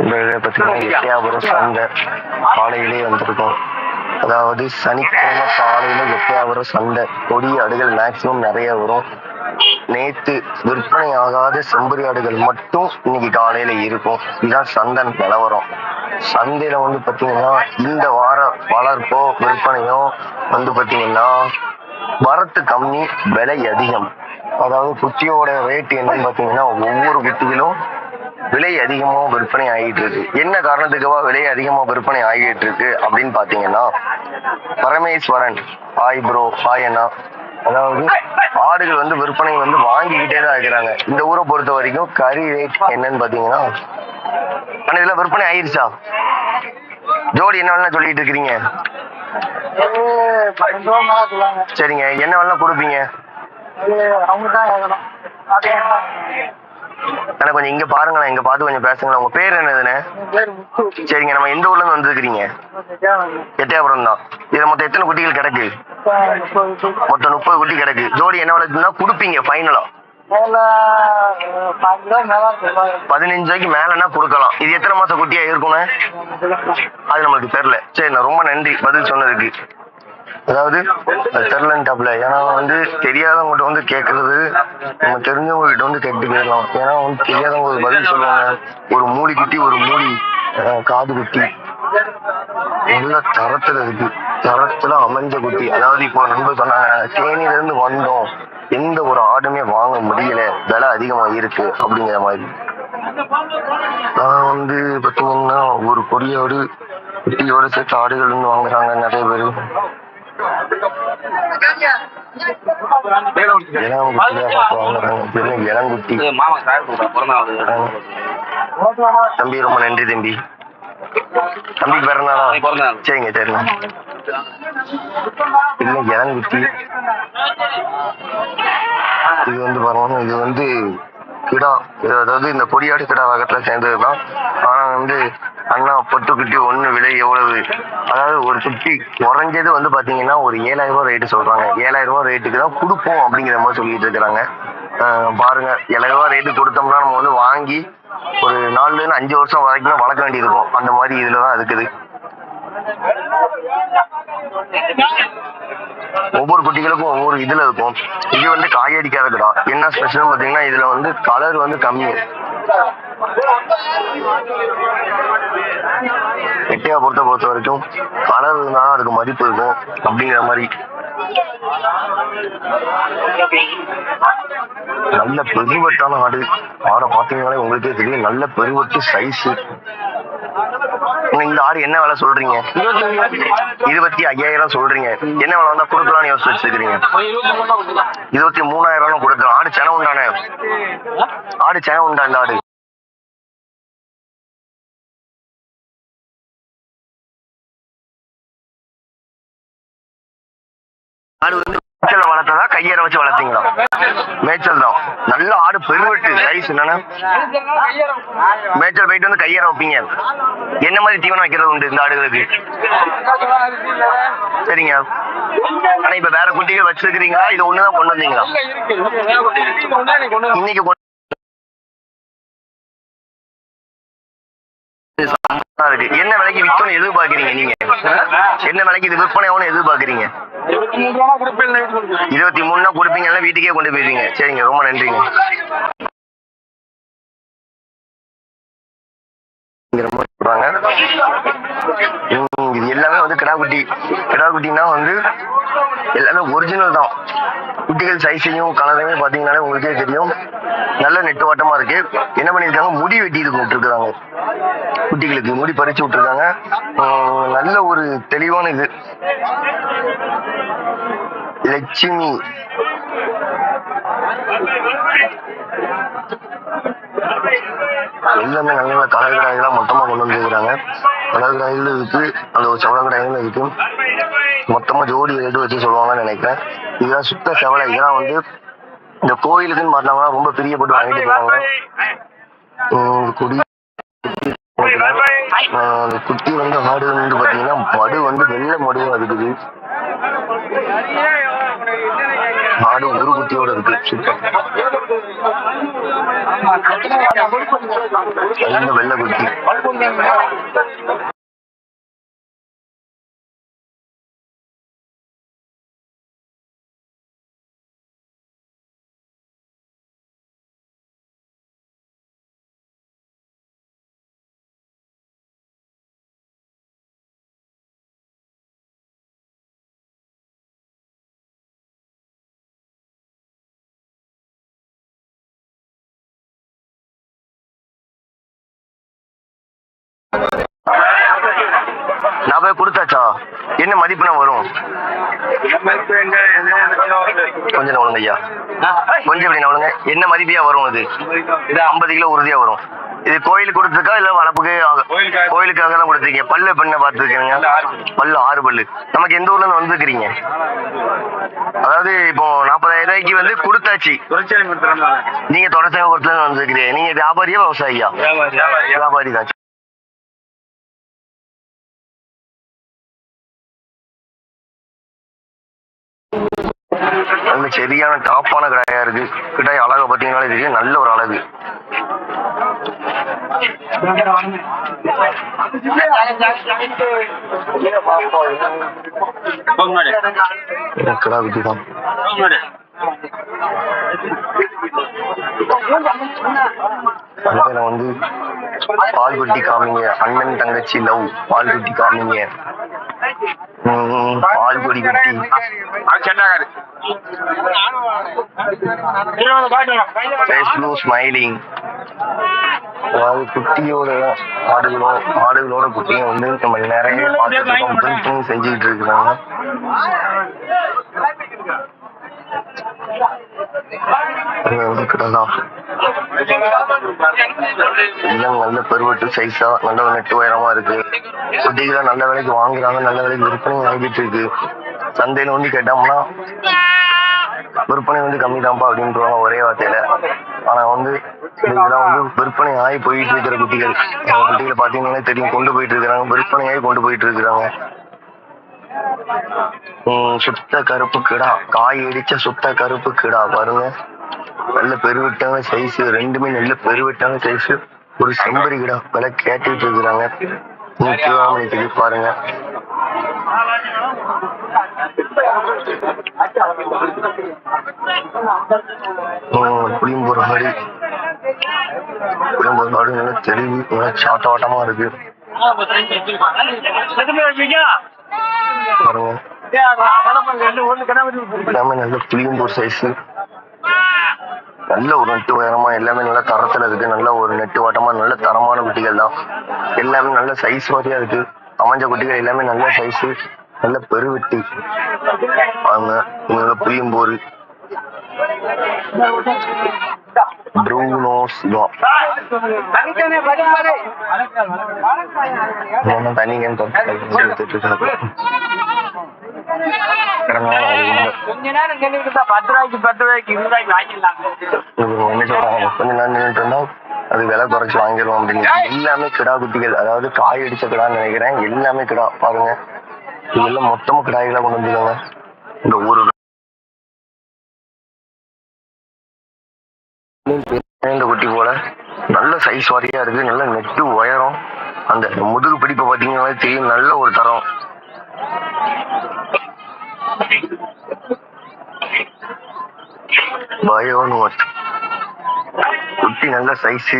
இந்த இதை பார்த்தீங்கன்னா எட்டையாபுரம் சந்தை காலையிலே வந்திருக்கும். அதாவது சனிக்கிழமை காலையில எட்டையாபுரம் சண்டை. கொடி ஆடுகள் மேக்சிமம் நிறைய வரும். நேத்து விற்பனை ஆகாத செம்பரி ஆடுகள் மட்டும் இன்னைக்கு காலையில இருக்கும். இதுதான் சந்தை நிலவரம். சந்தையில வந்து பாத்தீங்கன்னா இந்த வார வளர்ப்போ விற்பனையோ வந்து பாத்தீங்கன்னா வரத்து கம்மி விலை அதிகம். அதாவது குட்டியோட ரேட் என்னன்னு பாத்தீங்கன்னா ஒவ்வொரு குட்டிகளும் விலை அதிகமா விற்பனை ஆகிட்டு இருக்கு. என்ன காரணத்துக்காக விலை அதிகமா விற்பனை ஆகிட்டு இருக்கு அப்படின்னு பாத்தீங்கன்னா பரமேஸ்வரன் ஹாய் ப்ரோ ஹாய் அண்ணா. அதாவது ஆடுகள் வந்து விற்பனை வந்து வாங்கிக்கிட்டே தான் இருக்கிறாங்க. இந்த ஊரை பொறுத்த வரைக்கும் கறி ரேட் என்னன்னு பாத்தீங்கன்னா இதுல விற்பனை ஆயிருச்சா? ஜோடி என்ன சொல்லிட்டு இருக்கிறீங்க. சரிங்க என்ன வேணா கொடுப்பீங்க? அவங்க தான் அண்ணா கொஞ்சம் இங்க பாருங்களேன் இங்க பார்த்து கொஞ்சம் பேசுங்களேன். உங்க பேர் என்னதுண்ணே? சரிங்க நம்ம எந்த ஊர்ல இருந்து வந்திருக்கிறீங்க? கேளுங்க. எட்டயபுரம் தான். இதுல மொத்தம் எத்தனை குட்டிகள் கிடக்கு? மொத்தம் முப்பது குட்டி கிடக்கு. ஜோடி என்ன விலைக்குன்னா கொடுப்பீங்க ஃபைனலா மேல பதினஞ்சு ரூபாய்க்கு மேலனா கொடுக்கலாம். இது எத்தனை மாசம் குட்டியா இருக்கணும் அது நம்மளுக்கு தெரியல. சரி நான் ரொம்ப நன்றி பதில் சொன்னதுக்கு. அதாவது அது டப்ல ஏன்னா வந்து தெரியாதவங்ககிட்ட வந்து கேட்கறது நம்ம தெரிஞ்சவங்க கிட்ட வந்து கேட்டு போயிடலாம். ஏன்னா வந்து தெரியாதவங்க ஒரு பதில் சொல்லுவாங்க. ஒரு மூடி குட்டி ஒரு மூலி காது குட்டி. நல்ல தரத்துல இருக்கு. தரத்துல அமைஞ்ச குட்டி. அதாவது இப்போ நண்பர் சொன்னாங்க தேனியில இருந்து வந்தோம். எந்த ஒரு ஆடுமே வாங்க முடியல. விலை அதிகமா இருக்கு அப்படிங்கிற மாதிரி. நான் வந்து பார்த்தீங்கன்னா ஒரு கொடியோடு குட்டியோட சேர்த்து ஆடுகள் வந்து வாங்குறாங்க நிறைய பேர். இளங்குட்டி தம்பி ரொம்ப நன்றி தம்பி. தம்பி பிறந்தாளா சரிங்க சரிண்ணா இல்லை இளங்குட்டி இது வந்து பாருங்க இது வந்து கிடா இது அதாவது இந்த கொடியாடு கிடா வகத்துல சேர்ந்தது தான் ஆனா வந்து அண்ணா பொட்டு குட்டி ஒண்ணு விலை எவ்வளவு? அதாவது ஒரு குட்டி குறைஞ்சது வந்து பாத்தீங்கன்னா ஒரு ஏழாயிரம் ரூபாய் ரேட்டு சொல்றாங்க. ஏழாயிரம் ரூபாய் ரேட்டுக்கு தான் கொடுப்போம் அப்படிங்கிற மாதிரி சொல்லிட்டு இருக்கிறாங்க. பாருங்க ஏழாயிரம் ரூபாய் ரேட்டு கொடுத்தோம்னா நம்ம வந்து வாங்கி ஒரு நாலுல இருந்து அஞ்சு வருஷம் வரைக்கும் வளர்க்க வேண்டியது இருக்கும் அந்த மாதிரி இதில் தான் இருக்குது. ஒவ்வொரு குட்டிகளுக்கும் ஒவ்வொரு இதுல இருக்கும். இது வந்து காயடிக்காத கிடா. என்ன ஸ்பெஷல் பாத்தீங்கன்னா இதுல வந்து கலர் வந்து கம்மி. எட்டையா பொறுத்த பொறுத்த வரைக்கும் கலர் தான் அதுக்கு மதிப்பு இருக்கும். அப்படிங்கிற மாதிரி. நல்ல பெருவட்டான ஆடு. ஆடை பார்த்தீங்கன்னாலே உங்களுக்கே தெரியும். நல்ல பெருவட்டு சைஸ் இந்த ஆடு என்ன விலை சொல்றீங்க? இருபத்தி ஐயாயிரம் சொல்றீங்க. என்ன விலை வந்தா கொடுக்கலாம்னு யோசிச்சு வச்சிருக்கீங்க இருபத்தி மூணாயிரம் கொடுக்கலாம். ஆடு சென உண்டானே? ஆடு சென உண்டா இந்த ஆடு? ஆடு வந்து வளர்த்ததா? கையற வச்சு வளர்த்தீங்களா? மேய்ச்சல் தான். நல்ல ஆடு பெருவெட்டு. சைஸ் என்னன்னா மேய்ச்சல் போயிட்டு வந்து கையற வைப்பீங்க. என்ன மாதிரி தீவனம் வைக்கிறது உண்டு இந்த ஆடுகளுக்கு? சரிங்க. ஆனா இப்ப வேற குட்டிகள் வச்சிருக்கீங்களா இது ஒண்ணுதான் கொண்டு வந்தீங்களா? இன்னைக்கு இருக்கு. என்ன விலைக்கு விற்கணும் எதிர்பார்க்கறீங்க நீங்க? என்ன விலைக்கு இது விற்பனை ஆகணும் எதிர்பார்க்கறீங்க? இருபத்தி மூணு ரூபா கொடுப்பேன் மூணுனா கொடுப்பீங்க இல்ல வீட்டுக்கே கொண்டு போயிருவீங்க. சரிங்க ரொம்ப நன்றிங்க. ரொம்ப சொல்றாங்க. இது எல்லாமே வந்து கிடாக்குட்டி கிடாக்குட்டின்னா வந்து எல்லாமே ஒரிஜினல் தான். குட்டிகள் சைஸையும் கலரையும் பாத்தீங்கன்னாலே உங்களுக்கே தெரியும். நல்ல நெட்டுவாட்டமா இருக்கு. என்ன பண்ணிருக்காங்க முடி வெட்டி இது விட்டுருக்காங்க குட்டிகளுக்கு முடி பறிச்சு விட்டுருக்காங்க. உம், நல்ல ஒரு தெளிவான இது. லட்சுமி. எல்லாமே நல்ல நல்ல கலர் கிடாய்களா மொத்தமா கொண்டு வந்துருக்காங்க கலர் கிடாய்கள் இருக்கு. அந்த ஒரு செவல கிடாய்களும் இருக்கு. மொத்தமா ஜோடி ரேட்டு வச்சு சொல்லுவாங்கன்னு நினைக்கிறேன். இதெல்லாம் சுத்த செவலை. இதெல்லாம் வந்து இந்த கோயிலுக்குன்னு பார்த்தாங்கன்னா ரொம்ப பிரியப்பட்டு வாங்கிட்டு போவாங்க. குடி அந்த குட்டி வந்து ஆடு வந்து பாத்தீங்கன்னா மடு வந்து வெள்ளை மடுவா இருக்குது மாடு ஒரு குட்டியோட இருக்கு சூப்பர் வெள்ளை குட்டி. போய் கொடுத்தாச்சா? என்ன மதிப்புனா வரும்? கொஞ்சம் நவளுங்க ஐயா கொஞ்சம் எப்படி நவளுங்க என்ன மதிப்பியா வரும் இது? இது ஐம்பது கிலோ உறுதியா வரும். இது கோயிலுக்கு கொடுத்துருக்கா இல்ல வளர்ப்புக்கு கோயிலுக்காக. தான் கொடுத்துருக்கீங்க பல்லு பண்ண பார்த்துருக்கீங்க. பல்லு ஆறு பல்லு. நமக்கு எந்த ஊர்ல இருந்து வந்துருக்கீங்க அதாவது இப்போ நாற்பதாயிரம் ரூபாய்க்கு வந்து கொடுத்தாச்சு. நீங்க தொடர்ச்சியாக இருந்து வந்துருக்கிறீங்க. நீங்க வியாபாரியா விவசாயியா? வியாபாரி தான். ஹெவியான டாப்பான கடாயா இருக்கு. கிட்டாய் அழகை பார்த்தீங்கன்னாலே தெரியும். நல்ல ஒரு அழகு. போக குட்டி தான் வந்து பால் குட்டி காமிங்க. அண்ணன் தங்கச்சி லவ். பால் குட்டி காமிங்க. பால் குடி குட்டி ப்ளூ ஸ்மைலிங் அதாவது குட்டியோட ஆடுகளோ ஆடுகளோட குட்டியும் வந்து நம்ம நிறைய பார்த்துட்டு செஞ்சுக்கிட்டு இருக்கிறாங்க. நல்ல பெருவட்டு சைஸா நல்ல நெட்டு உயரமா இருக்கு. குட்டிகளை நல்ல விலைக்கு வாங்குறாங்க நல்ல விலைக்கு விற்பனை ஆகிட்டு இருக்கு. சந்தையில வந்து கேட்டோம்னா விற்பனை வந்து கம்மி தான்ப்பா அப்படின்றாங்க ஒரே வார்த்தையில. ஆனா வந்து இதெல்லாம் வந்து விற்பனை ஆகி போயிட்டு இருக்கிற குட்டிகள். குட்டிகளை பாத்தீங்கன்னா தெரியும் கொண்டு போயிட்டு இருக்கிறாங்க விற்பனை ஆகி கொண்டு போயிட்டு இருக்கிறாங்க. சுத்த கருப்பு கிடா. காய் இடிச்ச சுத்த கருப்பு கிடா. பாருங்க. நல்ல பெருவிட்டான சைஸ் ரெண்டுமே நல்ல பெருவிட்டான சைஸ் ஒரு செம்பரி கிடா. விலை கேட்டுட்டு இருக்கிறாங்க. முக்கியமான பாருங்க. உம் புளியம்பூர் ஆடு புளியம்பூர் ஆடு நல்லா தெளிவு நல்லா சாட்டவாட்டமா இருக்கு. எல்லாமே நல்ல புளியம்பூர் சைஸ் நல்ல ஒரு நெட்டு உயரமா எல்லாமே நல்ல தரத்துல இருக்கு நல்ல ஒரு நெட்டு வாட்டமா நல்ல தரமான குட்டிகள் தான். எல்லாமே நல்ல சைஸ் மாதிரியா இருக்கு. அமைஞ்ச குட்டிகள் எல்லாமே நல்ல சைஸ் நல்ல பெருவெட்டி. வாங்க உங்களோட புளியம்பூர் கொஞ்ச நேரம் பத்து ரூபாய்க்கு பத்து ரூபாய்க்கு இருபது ரூபாய்க்கு வாங்கிடலாம். கொஞ்ச நேரம் நின்றுட்டு இருந்தா அது விலை குறைச்சு வாங்கிடுவோம் அப்படின்னு. எல்லாமே கிடா குட்டிகள். அதாவது காய் அடிச்ச கிடான்னு நினைக்கிறேன். எல்லாமே கிடா. பாருங்க. இதெல்லாம் மொத்தமா கிடாய்களா கொண்டு வந்துருக்காங்க. இந்த ஒரு இந்த குட்டி போல. நல்ல சைஸ் வாரியா இருக்கு. நல்ல நெட்டு உயரம். அந்த முதுகு பிடிப்பை பாத்தீங்கன்னா தெரியும். நல்ல ஒரு தரம். பயோன்னு குட்டி நல்ல சைஸ்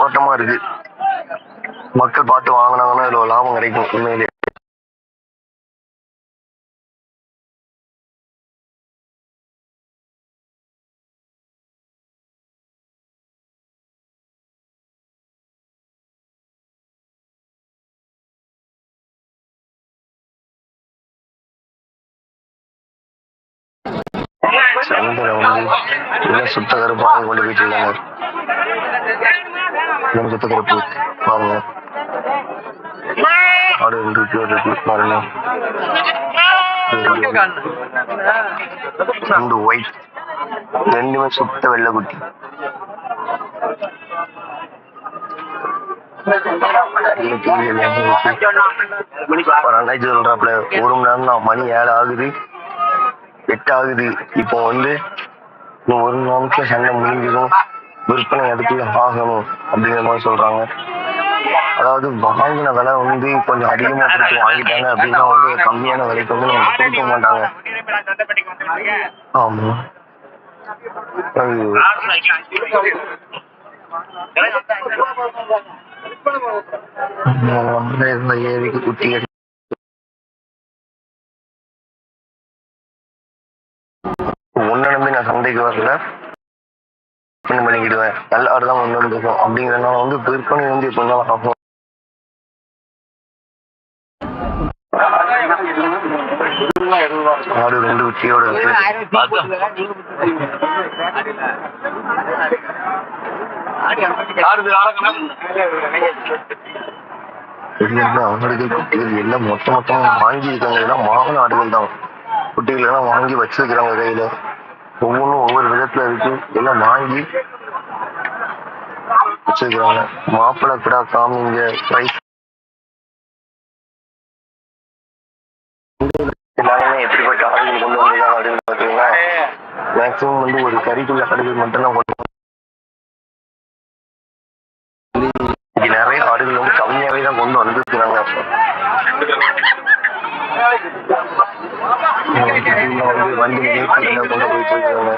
ஓட்டமா இருக்கு. மக்கள் பார்த்து வாங்கினாங்கன்னா இதுல லாபம் கிடைக்கும் உண்மையிலே. சந்தையில வந்து இன்னும் சுத்த கருப்பு வாங்கி கொண்டு போயிட்டு இருக்காங்க. இன்னும் சுத்த கருப்பு பாருங்க. ஆடு இருக்கு பாருங்க. ரெண்டு ஒயிட் ரெண்டுமே சுத்த வெள்ளை குட்டி. சொல்றாப்புல ஒரு மணி நேரம் மணி ஏழு ஆகுது. எட்டு ஆகுது இப்போ வந்து இன்னும் ஒரு நிமிஷம் சண்டை முடிஞ்சிடும். விற்பனை எடுத்து ஆகணும் அப்படிங்கிற மாதிரி சொல்றாங்க. அதாவது வாங்கின விலை வந்து கொஞ்சம் அதிகமா கொடுத்து வாங்கிட்டாங்க அப்படின்னா வந்து கம்மியான விலைக்கு வந்து நம்ம கொடுக்க மாட்டாங்க. ஆமா. ஏரிக்கு குட்டி நான் சந்தைக்கு வரல. விற்பனை பண்ணிக்கிடுவேன்? எல்லாரும் தான் ஒன்று வந்துருக்கும் அப்படிங்கிறனால வந்து விற்பனை வந்து இப்போ தான் ஆகும் ஆடு ரெண்டு குட்டியோட இருக்கு. ஆடுகள் குட்டிகள் எல்லாம் மொத்த மொத்தமா வாங்கி இருக்காங்க எல்லாம் மாமன் ஆடுகள் தான். குட்டிகள் எல்லாம் வாங்கி வச்சிருக்கிறாங்க கையில. ஒவ்வொன்றும் ஒவ்வொரு விதத்துல இருக்கு. எல்லாம் வாங்கி வச்சிருக்கிறாங்க. மாப்பிள்ளை கிடா காமிங்க பிரைஸ் எப்படிப்பட்ட ஆடுகள் கொண்டு வந்திருக்காங்க அப்படின்னு மேக்சிமம் வந்து ஒரு கறிக்குள்ள ஆடுகள் மட்டும் தான் கொண்டு வந்து இங்க நிறைய ஆடுகள் வந்து கம்மியாவே தான் கொண்டு வந்திருக்கிறாங்க இதுல வந்து வண்டி கொண்டு போயிட்டு இருக்காங்க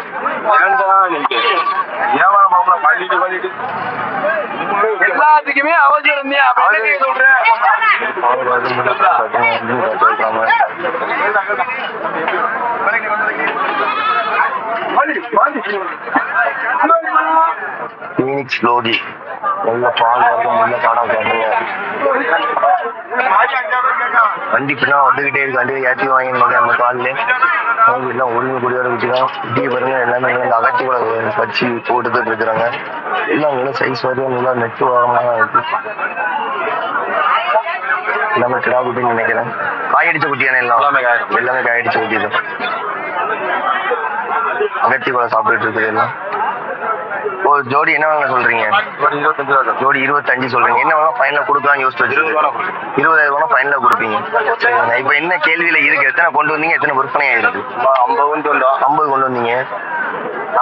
எல்லாத்துக்குமே அவசரம் தான். அப்ப என்ன சொல்றேன் அவங்க வந்து முன்னாடி பார்த்தீங்கன்னா வந்து வச்சிருக்காங்க. பீனிக்ஸ் லோடி நல்ல பால் வர்க்கம் நல்ல காடம் காட்டுங்க வண்டி பின்னா வந்துகிட்டே இருக்கு. வண்டி ஏற்றி வாங்கினோம் அந்த காலில். அவங்க எல்லாம் ஒழுங்கு குடியோட வச்சுக்கலாம் டீ பாருங்க எல்லாமே இந்த அகத்தி கூட வச்சு போட்டுட்டு இருக்கிறாங்க எல்லாம் நல்லா சைஸ் வரையும் நல்லா நெட்டு வாரமாக இருக்கு. எல்லாமே கிடா குட்டின்னு நினைக்கிறேன். காயடிச்ச குட்டியான எல்லாம். எல்லாமே காய். எல்லாமே காயடிச்ச குட்டி தான் அகத்தி கூட சாப்பிட்டுட்டு இருக்குது எல்லாம். ஒரு ஜோடி என்ன வாங்க சொல்றீங்க. ஜோடி இருபத்தஞ்சு சொல்றீங்க. என்ன வேணா ஃபைனலா கொடுக்கலாம் யோசிச்சு. வச்சிருக்கீங்க? இருபதாயிரம் ரூபா ஃபைனலா கொடுப்பீங்க. சரிங்க இப்ப என்ன கேள்வியில இருக்கு? எத்தனை கொண்டு வந்தீங்க? எத்தனை விற்பனை ஆயிருக்கு? ஐம்பது கொண்டு வந்தோம் ஐம்பது கொண்டு வந்தீங்க.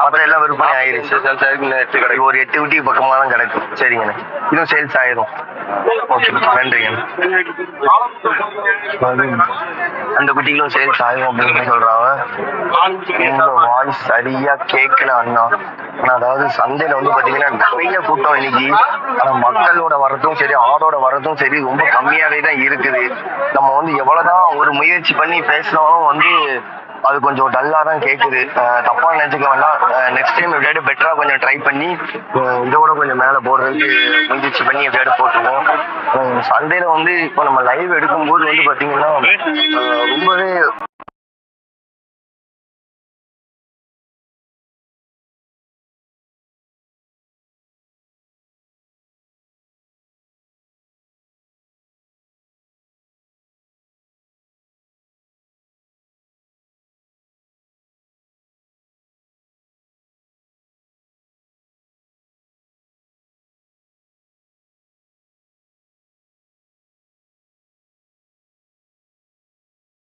அப்புறம் எல்லாம் விற்பனை ஆயிருச்சு ஒரு எட்டு குட்டி பக்கமா தான் கிடைக்கும் சரிங்கண்ணே. இதுவும் சேல்ஸ் ஆயிரும். நன்றிங்க. அந்த குட்டிகளும் சேல்ஸ் ஆகும் அப்படின்னு சொல்றாங்க. உங்க வாய்ஸ் சரியா கேட்கல அண்ணா ஆனா அதாவது சந்தையில வந்து பாத்தீங்கன்னா நிறைய கூட்டம் இன்னைக்கு ஆனா மக்களோட வரதும் சரி ஆடோட வரதும் சரி ரொம்ப கம்மியாவே தான் இருக்குது நம்ம வந்து எவ்வளவுதான் ஒரு முயற்சி பண்ணி பேசினாலும் வந்து அது கொஞ்சம் டல்லா தான் கேக்குது தப்பா நினைச்சுக்க வேண்டாம். நெக்ஸ்ட் டைம் எப்படியாவது பெட்டரா கொஞ்சம் ட்ரை பண்ணி இதோட கொஞ்சம் மேல போடுறதுக்கு முயற்சி பண்ணி எப்படியாவது போட்டுருவோம் அஹ் வந்து இப்போ நம்ம லைவ் எடுக்கும்போது வந்து பாத்தீங்கன்னா ரொம்பவே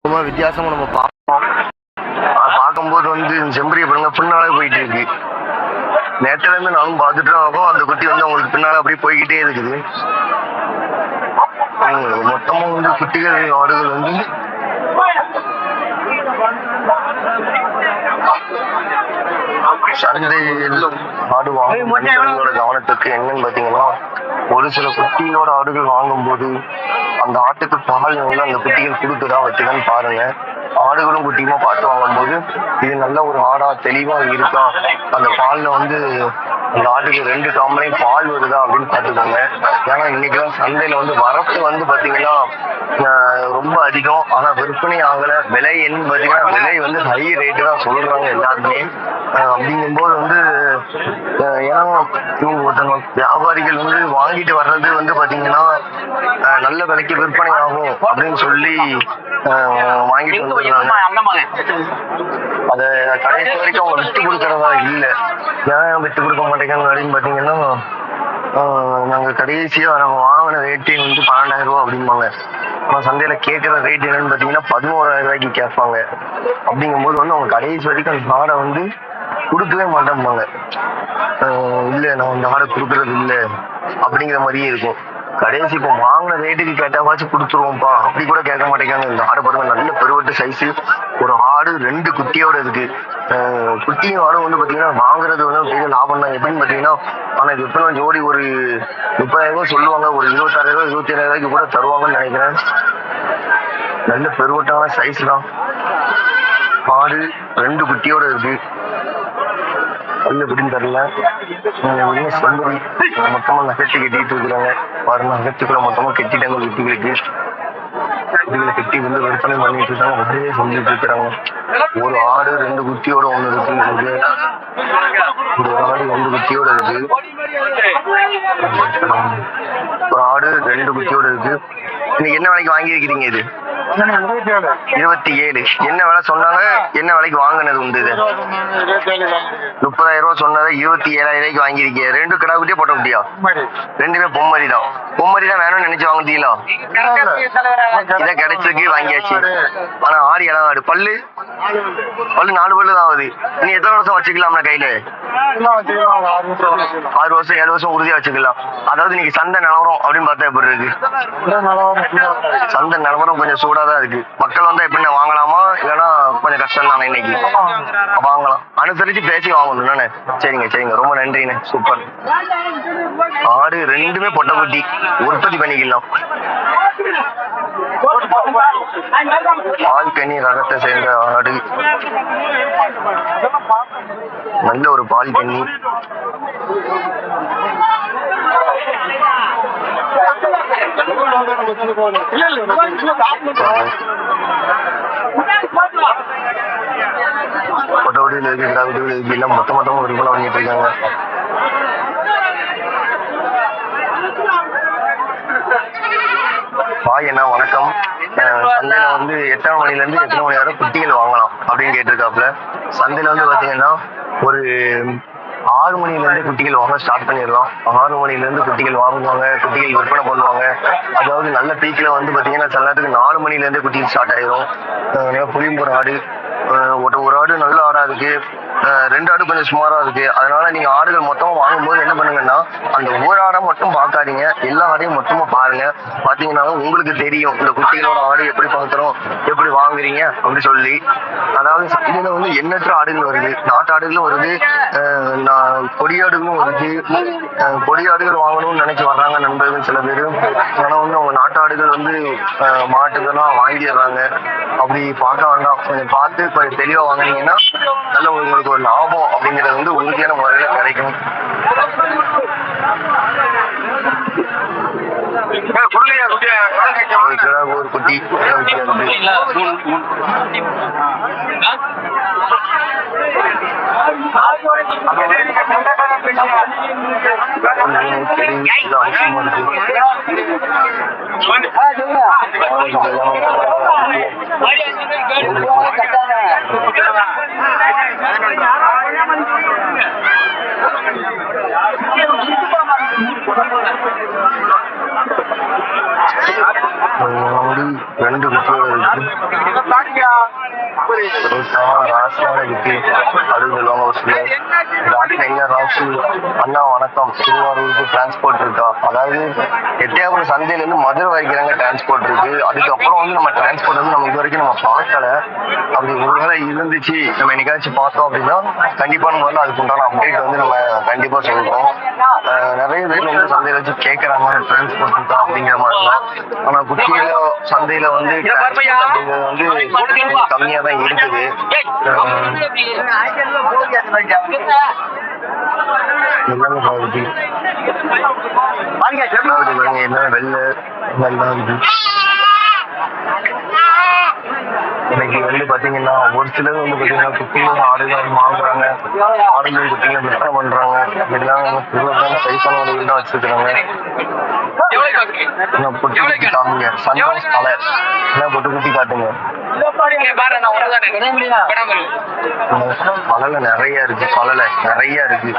ரொம்ப வித்தியாசமா நம்ம பார்ப்போம். பார்க்கும்போது வந்து செம்பரிய பாருங்க பின்னாலே போயிட்டு இருக்கு. நேத்துல இருந்து நானும் பார்த்துட்டு இருக்கோம். அந்த குட்டி வந்து அவங்களுக்கு பின்னால அப்படியே போய்கிட்டே இருக்குது. மொத்தமா வந்து குட்டிகள் ஆடுகள் வந்து சந்தையில் ஆடு வாங்கும் மனிதர்களோட கவனத்துக்கு என்னன்னு பாத்தீங்கன்னா ஒரு சில குட்டியோட ஆடுகள் வாங்கும்போது அந்த ஆட்டுக்கு பால் வந்து அந்த குட்டிகள் கொடுக்குதா வச்சுதான்னு பாருங்க. ஆடுகளும் குட்டியுமா பார்த்து வாங்கும்போது இது நல்ல ஒரு ஆடா தெளிவா இருக்கா. அந்த பால்ல வந்து அந்த ஆட்டுக்கு ரெண்டு காம்பளையும் பால் வருதா அப்படின்னு பார்த்துக்கோங்க. ஏன்னா இன்னைக்கெல்லாம் சந்தையில வந்து வரப்பு வந்து பாத்தீங்கன்னா ரொம்ப அதிகம். ஆனா விற்பனை ஆகல. விலை என்னன்னு பாத்தீங்கன்னா விலை வந்து ஹை ரேட்டு தான் சொல்றாங்க எல்லாருமே. அப்படிங்கும்போது வந்து ஏன்னா ஒருத்தவங்க வியாபாரிகள் வந்து வாங்கிட்டு வர்றது வந்து பாத்தீங்கன்னா நல்ல விலைக்கு விற்பனை ஆகும் அப்படின்னு சொல்லி வாங்கிட்டு வந்துடுறாங்க. அத கடைசி வரைக்கும் அவங்க விட்டு கொடுக்கறதா இல்ல. ஏன் விட்டு கொடுக்க மாட்டேங்கிறாங்க அப்படின்னு பாத்தீங்கன்னா நாங்கள் நாங்க கடைசியா நாங்க வாங்கின ரேட்டே வந்து பன்னெண்டாயிரம் ரூபா அப்படிம்பாங்க. ஆனா சந்தையில கேட்கற ரேட் என்னன்னு பாத்தீங்கன்னா பதினோராயிரம் ரூபாய்க்கு கேட்பாங்க. அப்படிங்கும்போது வந்து அவங்க கடைசி வரைக்கும் அந்த ஆடை வந்து கொடுக்கவே மாட்டேம்பாங்க. இல்லை இல்ல நான் அந்த ஆடை கொடுக்கறது இல்ல. அப்படிங்கிற மாதிரியே இருக்கும். கடைசி இப்போ வாங்கின ரேட்டுக்கு கேட்டாவாச்சும் கொடுத்துருவோம்ப்பா. அப்படி கூட கேட்க மாட்டேங்காங்க இந்த ஆடு பாருங்க நல்ல பெருவட்டு சைஸ் ஒரு ஆடு ரெண்டு குட்டியோட இருக்கு. குட்டியும் ஆடும் வந்து பார்த்தீங்கன்னா வாங்குறது வந்து பெரிய லாபம் தான். எப்படின்னு பார்த்தீங்கன்னா ஆனால் இது எப்படின்னா ஜோடி ஒரு முப்பதாயிரம் ரூபாய் சொல்லுவாங்க. ஒரு இருபத்தாயிரம் ரூபாய் இருபத்தி ஏழாயிரம் ரூபாய்க்கு கூட தருவாங்கன்னு நினைக்கிறேன். நல்ல பெருவட்டான சைஸ் தான். ஆடு ரெண்டு குட்டியோட இருக்கு. பல்லு எப்படின்னு தெரியல. இன்னும் செம்பரி மொத்தமா நகர்த்தி கட்டிட்டு இருக்கிறாங்க. பாருங்க நகர்த்துக்குள்ள மொத்தமா கட்டிட்டாங்க குட்டிகளுக்கு. குட்டிகளை கட்டி வந்து விற்பனை பண்ணிட்டு இருக்காங்க. அப்படியே சொல்லிட்டு இருக்கிறாங்க. ஒரு ஆடு ரெண்டு குட்டியோட ஒண்ணு இருக்கு. இருக்கு. ஒரு ஆடு ரெண்டு குட்டியோட இருக்கு. ஒரு ஆடு ரெண்டு குட்டியோட இருக்கு. இன்னைக்கு என்ன விலைக்கு வாங்கியிருக்கிறீங்க இது? இருபத்தி ஏழு. என்ன விலை சொன்னாங்க? என்ன விலைக்கு வாங்கினது உண்டு இது? முப்பதாயிரம் ரூபாய் சொன்னதை இருபத்தி ஏழாயிரம் ரூபாய்க்கு வாங்கியிருக்கீங்க ரெண்டு கடா குட்டியா போட்ட குட்டியா? ரெண்டுமே பொம்மரி தான் பொம்மரி தான் வேணும்னு நினைச்சு வாங்குதீங்களா இதை கிடைச்சிருக்கு வாங்கியாச்சு. ஆனா ஆடு இடம் ஆடு பல்லு? பல்லு நாலு பல்லு தான் ஆகுது. நீ எத்தனை வருஷம் வச்சுக்கலாம்ல கையில? ஆறு வருஷம் ஏழு வருஷம் உறுதியா வச்சுக்கலாம். அதாவது நீங்க சந்தை நிலவரம் அப்படின்னு பார்த்தா எப்படி இருக்கு? சந்தை நிலவரம் கொஞ்சம் சூடா தான் இருக்கு? மக்கள் வந்தா எப்படின்னா வாங்கலாமா? இல்லைன்னா கொஞ்சம் கஷ்டம் தானே இன்னைக்கு வாங்கலாம். அனுசரிச்சு பேசி வாங்கணும். தானே சரிங்க சரிங்க. ரொம்ப நன்றிண்ணே. சூப்பர். ஆடு ரெண்டுமே பொட்டை குட்டி. உற்பத்தி பண்ணிக்கலாம். பால் கனி ரகத்தை சேர்ந்த ஆடு. நல்ல ஒரு பால் கனி கொட்டவடியில் இருக்கு கிடாவடியில் இருக்கு எல்லாம் மொத்த மொத்தமா விற்பனை பண்ணிட்டு இருக்காங்க. பாய் அண்ணா வணக்கம். அஹ் சந்தையில வந்து எத்தனை மணில இருந்து எத்தனை மணி வரை குட்டிகள் வாங்கலாம் அப்படின்னு கேட்டிருக்காப்புல. சந்தையில வந்து பாத்தீங்கன்னா ஒரு ஆறு மணில இருந்து குட்டிகள் வாங்க ஸ்டார்ட் பண்ணிடலாம். ஆறு மணில இருந்து குட்டிகள் வாங்குவாங்க குட்டிகள் விற்பனை பண்ணுவாங்க. அதாவது நல்ல பீக்ல வந்து பாத்தீங்கன்னா சில நேரத்துக்கு நாலு மணில இருந்தே குட்டிகள் ஸ்டார்ட் ஆயிரும். புளியம்பூர் ஆடு ஒரு ஒரு ஆடு நல்ல ஆடா இருக்கு. ரெண்டு ஆடு கொஞ்சம் சுமாரா இருக்கு. அதனால நீங்க ஆடுகள் மொத்தமா வாங்கும்போது என்ன பண்ணுங்கன்னா அந்த ஒரு ஆடை மட்டும் பார்க்காதீங்க. எல்லா ஆடையும் மொத்தமா பாருங்க. பாத்தீங்கன்னா உங்களுக்கு தெரியும் இந்த குட்டிகளோட ஆடு எப்படி பாக்குறோம் எப்படி வாங்குறீங்க அப்படி சொல்லி. அதாவது இதுல வந்து எண்ணற்ற ஆடுகள் வருது. நாட்டு ஆடுகளும் வருது. கொடியாடுகளும் வருது. கொடியாடுகள் வாங்கணும்னு நினைச்சு வர்றாங்க நண்பர்கள் சில பேர். ஆனா வந்து அவங்க நாட்டு ஆடுகள் வந்து மாட்டுக்கெல்லாம் வாங்கிடுறாங்க. அப்படி பார்க்க வேண்டாம். கொஞ்சம் பார்த்து கொஞ்சம் தெளிவா வாங்குனீங்கன்னா நல்ல உங்களுக்கு ஒரு லாபம் அப்படிங்கிறது வந்து உறுதியான முறையில கிடைக்கும். ஒரு குட்டி ரெண்டு குட்டியோட இருக்கு. ராசியான குட்டி அது சொல்லுவாங்க ஒரு சிலர் டாக்டர் ராசு அண்ணா வணக்கம் திருவாரூருக்கு டிரான்ஸ்போர்ட் இருக்கா அதாவது எட்டயபுரம் சந்தையில இருந்து மதுரை வரைக்கிறாங்க டிரான்ஸ்போர்ட் இருக்கு அதுக்கப்புறம் வந்து நம்ம டிரான்ஸ்போர்ட் வந்து நம்ம இது வரைக்கும் நம்ம பார்க்கல அப்படி ஒருவேளை இருந்துச்சு நம்ம என்னைக்காச்சும் பார்த்தோம் அப்படின்னா கண்டிப்பா நம்ம வந்து அதுக்கு உண்டான அப்டேட் வந்து நம்ம கண்டிப்பா சொல்றோம் நிறைய பேர் வந்து சந்தையில வச்சு கேட்கறாங்க டிரான்ஸ்போர்ட் இருக்கா அப்படிங்கிற மாதிரி ஆனா குச்சியில சந்தையில வந்து transport அப்படிங்கிறது வந்து கம்மியா தான் இருக்குது அஹ் எல்லாமே பாருங்க எல்லாமே வெள்ளை நல்லா இருக்கு இன்னைக்கு வந்து பாத்தீங்கன்னா ஒரு சிலர் வந்து பாத்தீங்கன்னா குட்டிகள் ஆடுகள் வாங்குறாங்க. ஆடுகள் குட்டிகள் விற்பனை பண்றாங்க. இதெல்லாம் திருவள்ளுவர் சைஸான வழிகள் தான் வச்சிருக்காங்க பொட்டு குட்டி காமிங்க. சந்தோஷ் கலர் என்ன பொட்டு குட்டி காட்டுங்க. பலல நிறைய இருக்கு பலல நிறைய இருக்கு.